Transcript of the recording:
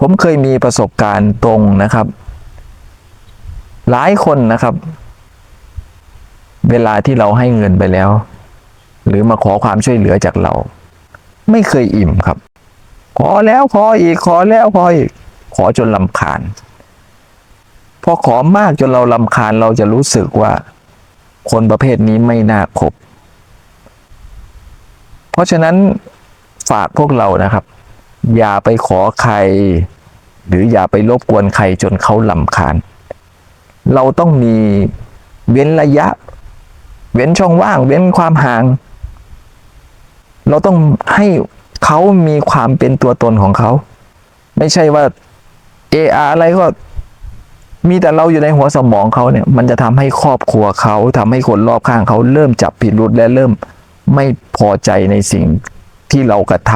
ผมเคยมีประสบการณ์ตรงนะครับ หลายคนนะครับ เวลาที่เราให้เงินไปแล้ว หรือมาขอความช่วยเหลือจากเรา ไม่เคยอิ่มครับ ขอแล้วขออีกขอแล้วขออีกขอจนลำคาญพอขอมากจนเราลำคาญเราจะรู้สึกว่า คนประเภทนี้ไม่น่าคบ เพราะฉะนั้นฝากพวกเรานะครับ อย่าไปขอใคร หรืออย่าไปรบกวนใครจนเขาลำคาญ เราต้องมีเว้นระยะ เว้นช่องว่าง เว้นความห่าง เราต้องให้เขามีความเป็นตัวตนของเขา ไม่ใช่ว่าเอออะไรก็มีแต่เราอยู่ในหัวสมองเขาเนี่ย มันจะทำให้ครอบครัวเขาทำให้คนรอบข้างเขาเริ่มจับผิดรุดและเริ่มไม่พอใจในสิ่งที่เรากระท